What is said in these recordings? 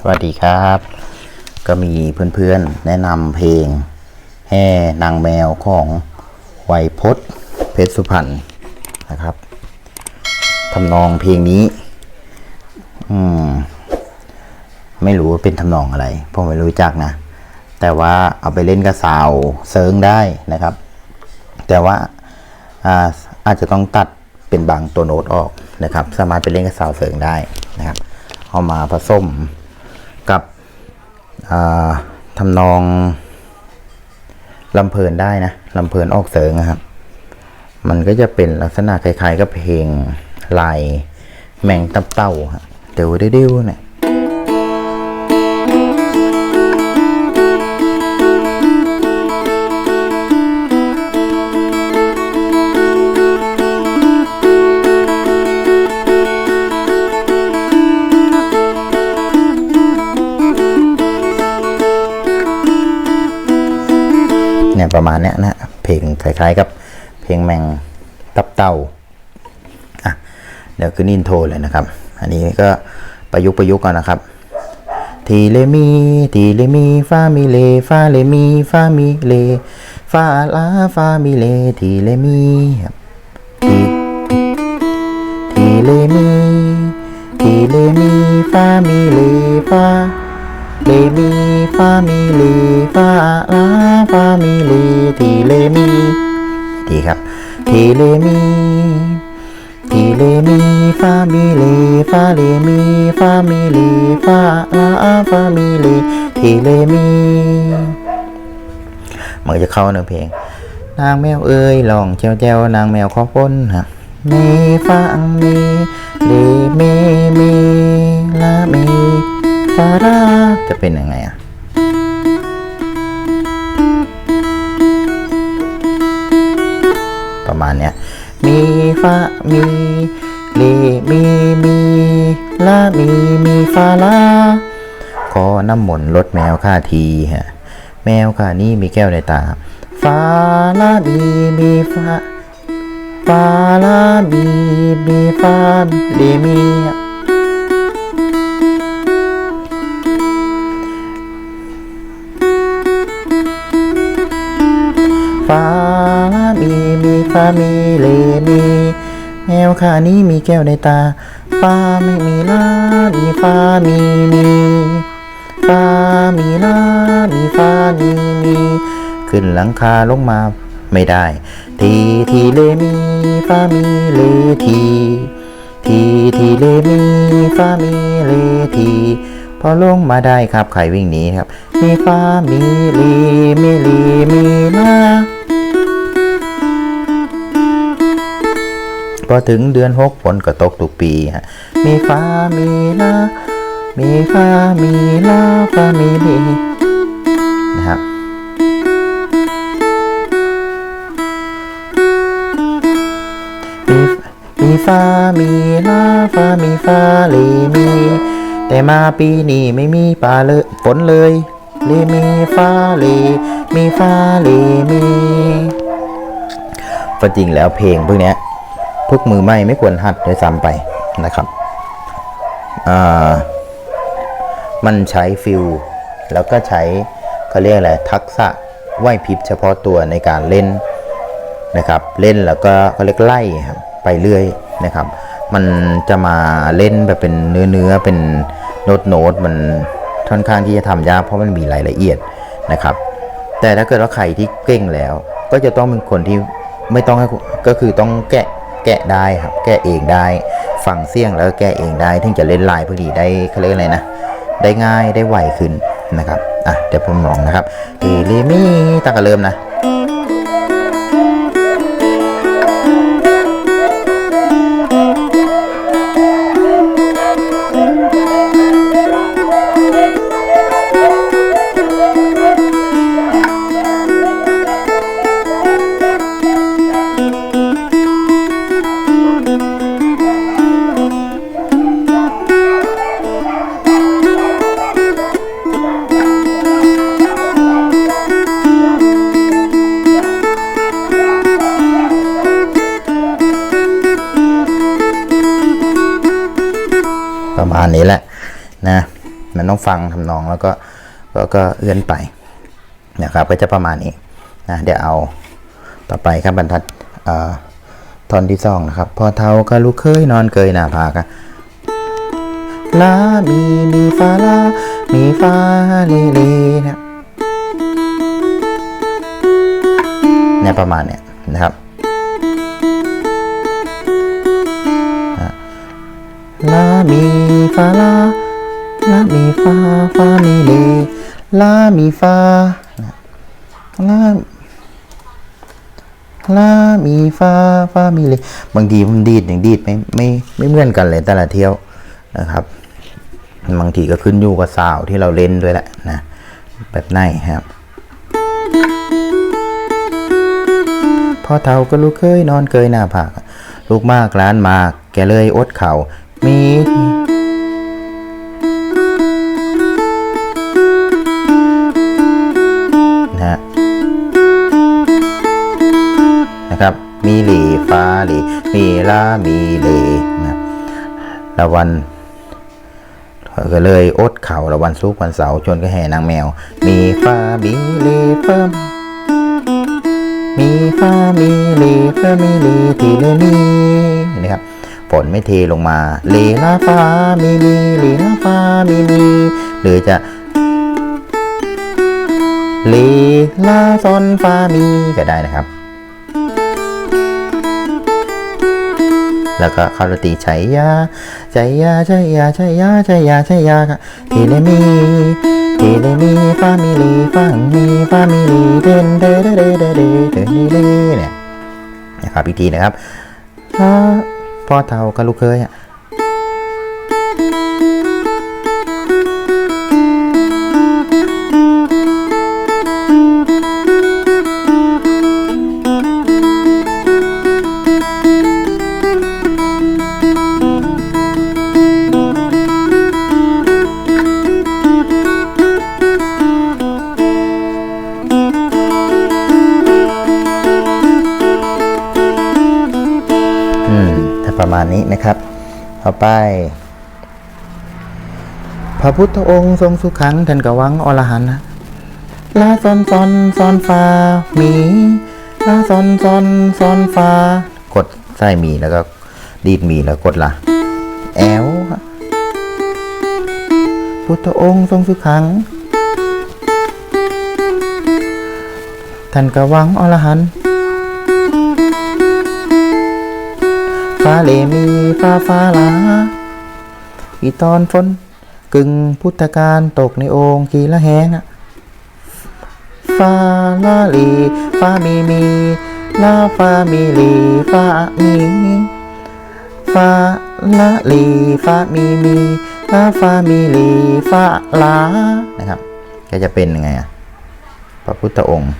สวัสดีครับ ก็มีเพื่อนๆแนะนำเพลงแห่นางแมวของไวยพจน์เพชรสุพรรณนะครับทำนองเพลงนี้ อืม ไม่รู้ว่าเป็นทำนองอะไรผมไม่รู้จักนะ แต่ว่าเอาไปเล่นกับสาวเซิร์งได้นะครับ แต่ว่าอาอาจจะต้องตัดเป็นบางตัวโน้ตออกนะครับ สามารถไปเล่นกับสาวเสริงได้นะครับ เอามาผสม กับทำนองลำเพลินได้นะลำเพลินออกเสริงนะครับ มันก็จะเป็นลักษณะคล้ายๆกับเพลงลายแมงตับเต้าเดี๋ยวเดี๋ยวเนี่ย ประมาณเนี้ยนะเพลงคล้ายๆกับเพลงแมงตับเต่าอะเดี๋ยวขึ้นอินโทรเลยนะครับ อันนี้ก็ประยุกต์ประยุกต์ก่อนนะครับทีเลมีทีเลมีฟามิเลฟาเลมีฟามิเลฟาลาฟามิเลทีเลมีทีทีเลมีทีเลมีฟามิเลฟา เลมีฟามิลีฟาลาฟามิลีทีเลมี ดีครับทีเลมีทีเลมีฟามิลีฟาเลมีฟามิลีฟาลาฟามิลีทีเลมีมันจะเข้าเนื้อเพลง นางแมวเอ้ยลองเจ้าเจ้านางแมวขอพ้นฮะเมฟังเมเลเมเมลาเมาราจะเป็นยังไงอะประมาณเนี้ยมีฟามีเลมีมีลามีมีฟาลาขอน้ำมนต์ลดแมวข้าทีฮะแมวข้านี้มีแก้วในตาฟาลาบีบีฟาฟาลาบีบีฟาเลมีาบีบีฟามีเลมีแมวขานี้มีแก้วในตาฟาไม่มีลามีฟามีมีฟามีลามีฟามีมีขึ้นหลังคาลงมาไม่ได้ ทีทีเลมีฟามีเลทีทีทีเลมีฟามีเลทีพอลงมาได้ครับใครวิ่งหนีครับ มีฟามีลีมีลีมีลา พอถึงเดือนหกฝนก็ตกทุกปีฮะมีฟ้ามีลามีฟ้ามีลาฟ้ามีลีนะครับมีมีฟ้ามีลาฟ้ามีฟ้าเลมี แต่มาปีนี้ไม่มีป่าเลยฝนเลยเลมีฟ้าเลมีฟ้าเลมีก็จริงแล้วเพลงพวกเนี้ย พวกมือใหม่ไม่ควรหัดด้วยซ้ำไปนะครับมันใช้ฟิลแล้วก็ใช้เขาเรียกอะไรทักษะไหวพริบเฉพาะตัวในการเล่นนะครับ เล่นแล้วก็เขาเรียกไล่ครับไปเรื่อยนะครับ มันจะมาเล่นแบบเป็นเนื้อเนื้อเป็นโน้ตโน้ตมันค่อนข้างที่จะทำยากเพราะมันมีรายละเอียดนะครับ แต่ถ้าเกิดว่าใครที่เก่งแล้ว ก็จะต้องเป็นคนที่ไม่ต้องให้ก็คือต้องแกะ แกะได้ครับ แกะเองได้ ฟังเสียงแล้วก็แกะเองได้ ถึงจะเล่นลายพอดีได้เขาเรียกอะไรนะ ได้ง่ายได้ไวขึ้นนะครับ อะเดี๋ยวผมลองนะครับทีลีมีตั้งแต่เริ่มนะ ต้องฟังทำนองแล้วก็ก็ก็เอื้อนไปนะครับก็จะประมาณนี้นะเดี๋ยวเอาต่อไปครับบรรทัดเอ่อตอนที่สองนะครับ พอเท้าก็ลูกเคยนอนเกยหน้าผากะลามีมีฟ้าลามีฟ้าเลเลนะเนี่ยประมาณเนี้ยนะครับลามีฟาลา ลามีฟาฟามีเลลามีฟาลาลามีฟาฟามีเลบางทีผมดีดอย่างดีดไม่ไม่ไม่เหมือนกันเลยแต่ละเที่ยวนะครับบางทีก็ขึ้นอยู่กับสาวที่เราเล่นด้วยแหละนะแบบไหนครับพ่อเท่าก็ลูกเคยนอนเกยหน้าผากลูกมากร้านมากแกเลยอดเข่ามี มีหลีฟ้าหลีมีลามีเลนะละวันก็เลยอดเข่าละวันซุกวันเสาร์จนก็แห่นางแมว มีฟ้าบีเลเฟิมมีฟ้ามีเลฟามีเลทีเลมีนะครับฝนไม่เทลงมาเลลาฟ้ามีมีเลลาฟ้ามีมีหรือจะเลลาซอนฟ้ามีก็ได้นะครับ แล้วก็คาราตีชัยยาชัยยาชัยยาชัยยาชัยยาชัยยาค่ะทีเลมีทีเลมีฟามิลีฟังมีฟามิลีเดนเดเดเดเดเดเดเดเนี่ยนะครับอีกทีนะครับพ่อพ่อเท่ากับลูกเคยอะ ไป พระพุทธองค์ทรงสุขังท่านกวังอรหันต์นะลาซอนซอนซอนฟ้ามีลาซอนซอนซอนฟ้า กดใส่หมีแล้วก็ดีดหมีแล้วกดละแอลพุทธองค์ทรงสุขังท่านกวังอรหันต์ เลมีฟ้าฟ้าลาอีตอนฝนกึ่งพุทธการตกในโองกีละแหงอะฟ้าลาลีฟ้ามีมีลาฟ้ามีลีฟ้ามีฟ้าลาลีฟ้ามีมีลาฟ้ามีลีฟ้าลานะครับก็จะเป็นยังไงอะพระพุทธองค์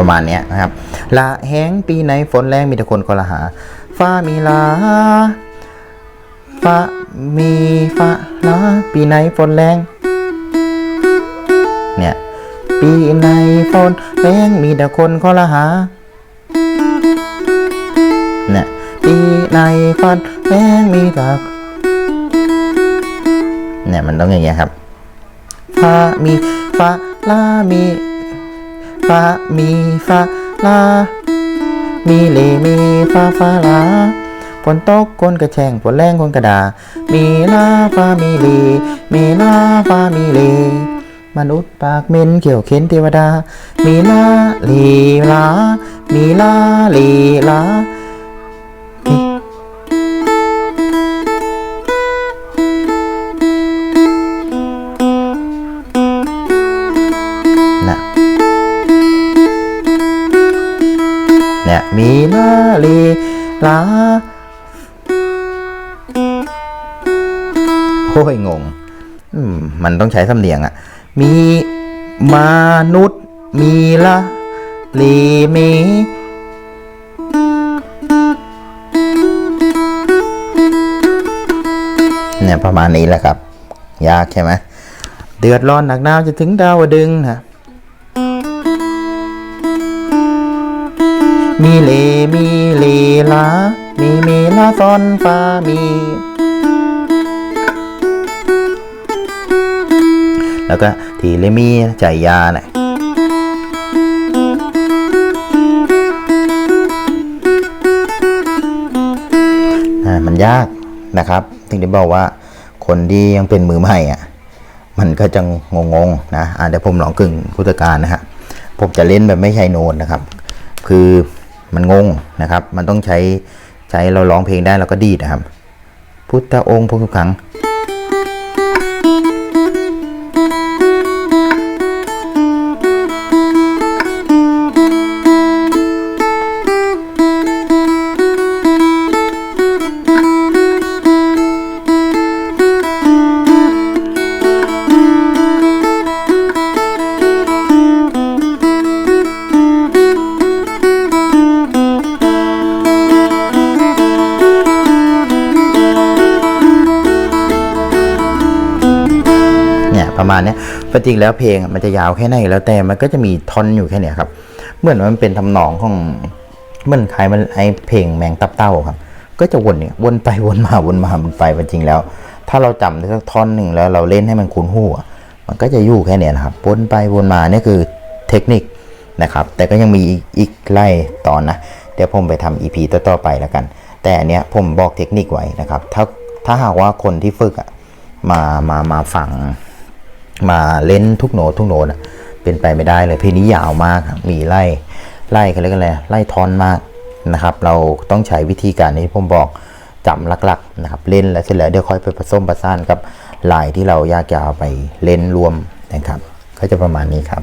ประมาณเนี้ยนะครับละแห้งปีไหนฝนแรงมีแต่คนกละหาฟ้ามีลาฟ้ามีฟ้าลาปีไหนฝนแรงเนี่ยปีไหนฝนแรงมีแต่คนกละหาเนี่ยปีไหนฝนแรงมีแต่เนี่ยมันต้องอย่างเงี้ยครับฟ้ามีฟ้าลามี ฟามีฟ้าลา มีเลมีฟ้าฟ้าลาฝนตกคนกระแชงฝนแรงคนกระดา มีลาฟ้ามีลีมีลาฟ้ามีลีมนุษย์ปากเม้นเกี่ยวเข็นเทวดา มีลาลีลา มีลาลีลา ลาโอ้ยงงมันต้องใช้สำเนียงอะมีมนุษย์ มีละลีมีเนี่ยประมาณนี้แหละครับ ยากใช่ไหมเดือดร้อนหนักหนาวจะถึงดาวดึงนะ มีเลมีเลลา มีเมลาซอนฟามีแล้วก็ทีเลมีใจยาเนี่ยอ่ามันยากนะครับถึงได้บอกว่าคนที่ยังเป็นมือใหม่อะมันก็จะงงๆนะอ่าเดี๋ยวผมลองกึ่งพุทธการนะฮะผมจะเล่นแบบไม่ใช้โน้ตนะครับ คือ มันงงนะครับ มันต้องใช้ใช้เราร้องเพลงได้เราก็ดีดนะครับ พุทธองค์พุทธขัง มาณเนี้ยจริงแล้วเพลงมันจะยาวแค่ไหนแล้วแต่มันก็จะมีท่อนอยู่แค่เนี้ยครับเหมือนมันเป็นทำนองของเหมือนคล้ายมันไอเพลงแมงตับเต้าครับ ก็จะวนเนี่ยวนไปวนมาวนมาวนไปจริงแล้ว ถ้าเราจำได้สักท่อนหนึ่งแล้วเราเล่นให้มันคุ้นหูอะมันก็จะอยู่แค่เนี้ยนะครับวนไปวนมาเนี่ยคือเทคนิคนะครับ แต่ก็ยังมีอีกอีกไล่ตอนนะ เดี๋ยวผมไปทำ EP ต่อๆไปแล้วกัน แต่อันเนี้ยผมบอกเทคนิคไว้นะครับ ถ้าถ้าหากว่าคนที่ฝึกอะมามามาฟัง มาเล่นทุกโน้ตทุกโน้ตอะเป็นไปไม่ได้เลยเพลงนี้ยาวมากมีไล่ไล่กันเรียกอะไรไล่ทอนมากนะครับ เราต้องใช้วิธีการที่ผมบอกจำหลักๆนะครับเล่นแล้วเสร็จแล้วเดี๋ยวค่อยไปผสมประสานกับลายที่เราอยากจะเอาไปเล่นรวมนะครับ ก็จะประมาณนี้ครับ